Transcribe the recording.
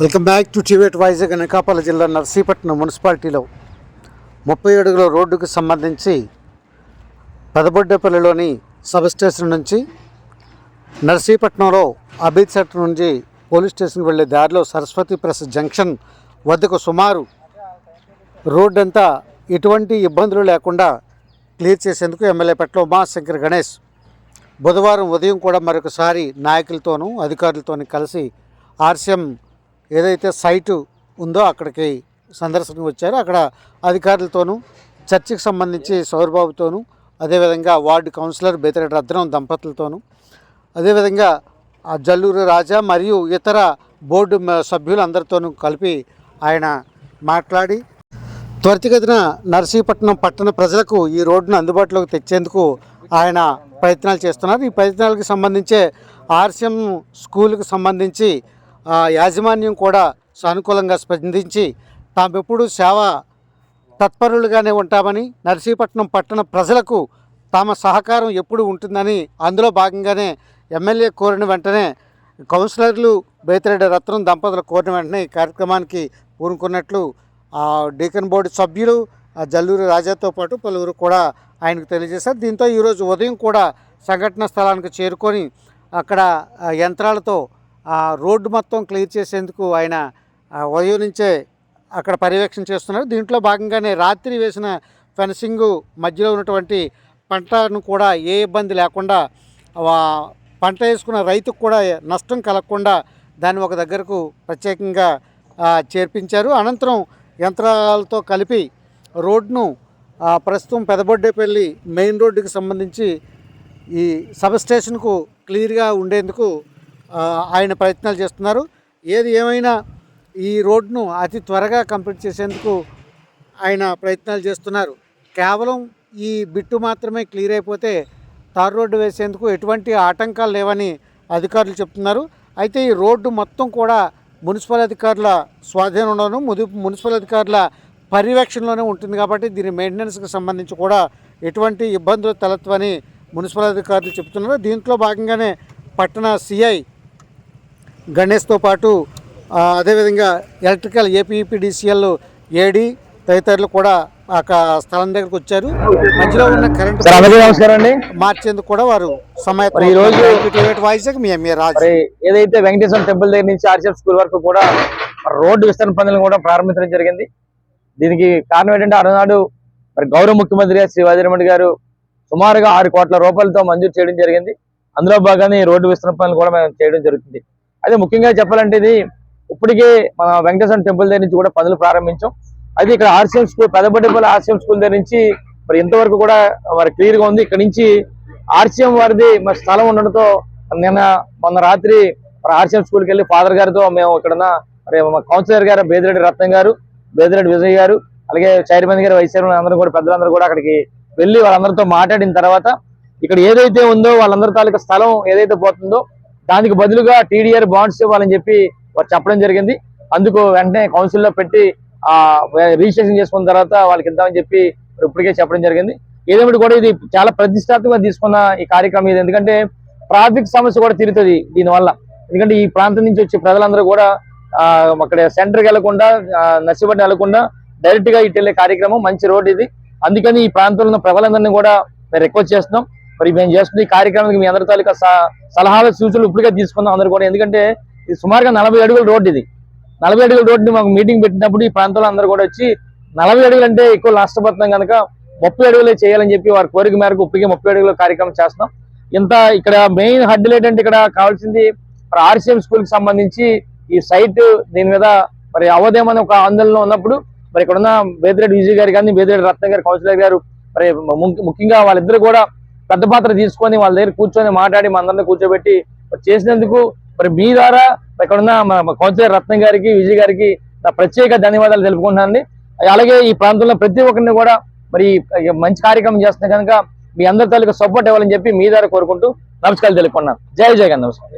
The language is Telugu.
వెల్కమ్ బ్యాక్ టు టివేట్ వైజాగ్ అనకాపల్లి జిల్లా నర్సీపట్నం మున్సిపాలిటీలో ముప్పై అడుగుల రోడ్డుకు సంబంధించి పెదబొడ్డపల్లిలోని సబ్ స్టేషన్ నుంచి నర్సీపట్నంలో అబీద్ సెట్ నుంచి పోలీస్ స్టేషన్కి వెళ్ళే దారిలో సరస్వతి ప్రెస్ జంక్షన్ వద్దకు సుమారు రోడ్డు అంతా ఎటువంటి ఇబ్బందులు లేకుండా క్లియర్ చేసేందుకు ఎమ్మెల్యే పట్ల ఉమాశంకర్ గణేష్ బుధవారం ఉదయం కూడా మరొకసారి నాయకులతోనూ అధికారులతోనూ కలిసి ఆర్సీఎం ఏదైతే సైటు ఉందో అక్కడికి సందర్శనకు వచ్చారు అక్కడ అధికారులతోనూ చర్చికి సంబంధించి సౌరబాబుతోనూ అదేవిధంగా వార్డు కౌన్సిలర్ బేతరెడ్డి రత్నం దంపతులతోనూ అదేవిధంగా ఆ జల్లూరు రాజా మరియు ఇతర బోర్డు సభ్యులందరితోనూ కలిపి ఆయన మాట్లాడి త్వరితగతిన నర్సీపట్నం పట్టణ ప్రజలకు ఈ రోడ్డును అందుబాటులోకి తెచ్చేందుకు ఆయన ప్రయత్నాలు చేస్తున్నారు. ఈ ప్రయత్నాలకు సంబంధించే ఆర్సీఎం స్కూల్కి సంబంధించి యాజమాన్యం కూడా సానుకూలంగా స్పందించి తామెప్పుడు సేవ తత్పరులుగానే ఉంటామని నర్సీపట్నం పట్టణ ప్రజలకు తమ సహకారం ఎప్పుడు ఉంటుందని అందులో భాగంగానే ఎమ్మెల్యే కోరిన వెంటనే కౌన్సిలర్లు బేతిరెడ్డి రత్నం దంపతులు కోరిన వెంటనే ఈ కార్యక్రమానికి పూనుకున్నట్లు ఆ డీకన్ బోర్డు సభ్యులు ఆ జల్లూరి రాజాతో పాటు పలువురు కూడా ఆయనకు తెలియజేశారు. దీంతో ఈరోజు ఉదయం కూడా సంఘటన స్థలానికి చేరుకొని అక్కడ యంత్రాలతో రోడ్డు మొత్తం క్లియర్ చేసేందుకు ఆయన ఉదయం నుంచే అక్కడ పర్యవేక్షణ చేస్తున్నారు. దీంట్లో భాగంగానే రాత్రి వేసిన ఫెన్సింగ్ మధ్యలో ఉన్నటువంటి పంటను కూడా ఏ ఇబ్బంది లేకుండా పంట వేసుకున్న రైతుకు కూడా నష్టం కలగకుండా దాన్ని ఒక దగ్గరకు ప్రత్యేకంగా చేర్పించారు. అనంతరం యంత్రాలతో కలిపి రోడ్ను ప్రస్తుతం పెదబొడ్డేపల్లి మెయిన్ రోడ్డుకి సంబంధించి ఈ సబ్ స్టేషన్కు క్లియర్గా ఉండేందుకు ఆయన ప్రయత్నాలు చేస్తున్నారు. ఏది ఏమైనా ఈ రోడ్ను అతి త్వరగా కంప్లీట్ చేసేందుకు ఆయన ప్రయత్నాలు చేస్తున్నారు. కేవలం ఈ బిట్టు మాత్రమే క్లియర్ అయిపోతే తార్ రోడ్డు వేసేందుకు ఎటువంటి ఆటంకాలు లేవని అధికారులు చెప్తున్నారు. అయితే ఈ రోడ్డు మొత్తం కూడా మున్సిపల్ అధికారుల స్వాధీనంలోనూ ముదు మున్సిపల్ అధికారుల పర్యవేక్షణలోనే ఉంటుంది కాబట్టి దీని మెయింటెనెన్స్కి సంబంధించి కూడా ఎటువంటి ఇబ్బందులు తలెత్తవని మున్సిపల్ అధికారులు చెప్తున్నారు. దీంట్లో భాగంగానే పట్టణ సిఐ గణేష్తో పాటు అదేవిధంగా ఎలక్ట్రికల్ ఏపీపీడీసీఎల్ ఏడి తదితరులు కూడా ఆ స్థలం దగ్గరకు వచ్చారు. మధ్యలో ఉన్న కరెంట్ నమస్కారం అండి. మార్చేందుకు కూడా వారు ఏదైతే వెంకటేశ్వర టెంపుల్ దగ్గర నుంచి ఆర్షిఎఫ్ స్కూల్ వరకు కూడా రోడ్డు విస్తరణ పనులను కూడా ప్రారంభించడం జరిగింది. దీనికి కారణం ఏంటంటే అరునాడు మరి గౌరవ ముఖ్యమంత్రి గారు శ్రీ వాజిరెడ్డి గారు సుమారుగా ఆరు కోట్ల రూపాయలతో మంజూరు చేయడం జరిగింది. అందులో భాగంగా ఈ రోడ్డు విస్తరణ పనులు కూడా మేము చేయడం జరుగుతుంది. అదే ముఖ్యంగా చెప్పాలంటే ఇది ఇప్పటికే మన వెంకటేశ్వర టెంపుల్ దగ్గర నుంచి కూడా పనులు ప్రారంభించాం. అది ఇక్కడ RCM school Pedabaddapalli RCM school దగ్గర నుంచి మరి ఇంతవరకు కూడా మరి క్లియర్గా ఉంది. ఇక్కడ నుంచి ఆర్సీఎం వారిది మరి స్థలం ఉండడంతో నిన్న మొన్న రాత్రి మరి ఆర్సీఎం స్కూల్కి వెళ్ళి ఫాదర్ గారితో మేము ఇక్కడ మరి మా కౌన్సిలర్ గారు బేదిరెడ్డి రత్నం గారు బేదిరెడ్డి విజయ్ గారు అలాగే చైర్మన్ గారు వైస్ చైర్మన్ అందరూ కూడా పెద్దలందరూ కూడా అక్కడికి వెళ్ళి వాళ్ళందరితో మాట్లాడిన తర్వాత ఇక్కడ ఏదైతే ఉందో వాళ్ళందరి తాలూకా స్థలం ఏదైతే పోతుందో దానికి బదులుగా టీడీఆర్ బాండ్స్ ఇవ్వాలని చెప్పి వారు చెప్పడం జరిగింది. అందుకు వెంటనే కౌన్సిల్లో పెట్టి ఆ రిజిస్ట్రేషన్ చేసుకున్న తర్వాత వాళ్ళకి ఇద్దామని చెప్పి ఇప్పటికే చెప్పడం జరిగింది. ఏదేమిటి కూడా ఇది చాలా ప్రతిష్టాత్మకంగా తీసుకున్న ఈ కార్యక్రమం ఇది. ఎందుకంటే ట్రాఫిక్ సమస్య కూడా తీరుతుంది దీనివల్ల. ఎందుకంటే ఈ ప్రాంతం నుంచి వచ్చే ప్రజలందరూ కూడా అక్కడ సెంటర్కి వెళ్ళకుండా నర్సిపట్నం వెళ్ళకుండా డైరెక్ట్గా ఇటు వెళ్ళే కార్యక్రమం మంచి రోడ్ ఇది. అందుకని ఈ ప్రాంతంలో ఉన్న ప్రజలందరినీ కూడా మేము రిక్వెస్ట్ చేస్తున్నాం. మరి మేము చేస్తున్న ఈ కార్యక్రమానికి మీ అందరి తాలూకా స- సలహాలు సూచనలు ఇప్పటికే తీసుకుందాం అందరు కూడా. ఎందుకంటే ఇది సుమారుగా నలభై అడుగుల రోడ్డు ఇది. నలభై అడుగుల రోడ్డుని మాకు మీటింగ్ పెట్టినప్పుడు ఈ ప్రాంతంలో అందరూ కూడా వచ్చి నలభై అడుగులు అంటే ఎక్కువ నష్టపోతున్నాం కనుక ముప్పై అడుగులే చేయాలని చెప్పి వారి కోరిక మేరకు ఇప్పటికే ముప్పై అడుగుల కార్యక్రమం చేస్తున్నాం. ఇంత ఇక్కడ మెయిన్ హడ్డల్ ఏంటంటే ఇక్కడ కావాల్సింది మరి ఆర్సీఎం స్కూల్కి సంబంధించి ఈ సైట్ దీని మీద మరి అవదేమని ఒక ఆందోళన ఉన్నప్పుడు మరి ఇక్కడ ఉన్న బేదిరెడ్డి విజయ్ గారు కానీ బేదిరెడ్డి రత్న గారు కౌన్సిలర్ గారు మరి ము- ముఖ్యంగా వాళ్ళిద్దరు కూడా పెద్ద పాత్ర తీసుకొని వాళ్ళ దగ్గర కూర్చొని మాట్లాడి మా అందరిని కూర్చోబెట్టి చేసినందుకు మరి మీ ద్వారా ఇక్కడ ఉన్న మా- కౌన్సిలర్ రత్నం గారికి విజయ్ గారికి నా ప్రత్యేక ధన్యవాదాలు తెలుపుకుంటున్నాను అలాగే ఈ ప్రాంతంలో ప్రతి ఒక్కరిని కూడా మరి మంచి కార్యక్రమం చేస్తున్న కనుక మీ అందరి తాలూకా సపోర్ట్ ఇవ్వాలని చెప్పి మీ ద్వారా కోరుకుంటూ నమస్కారాలు తెలుపుకున్నాను జై జగన్ నమస్కారం.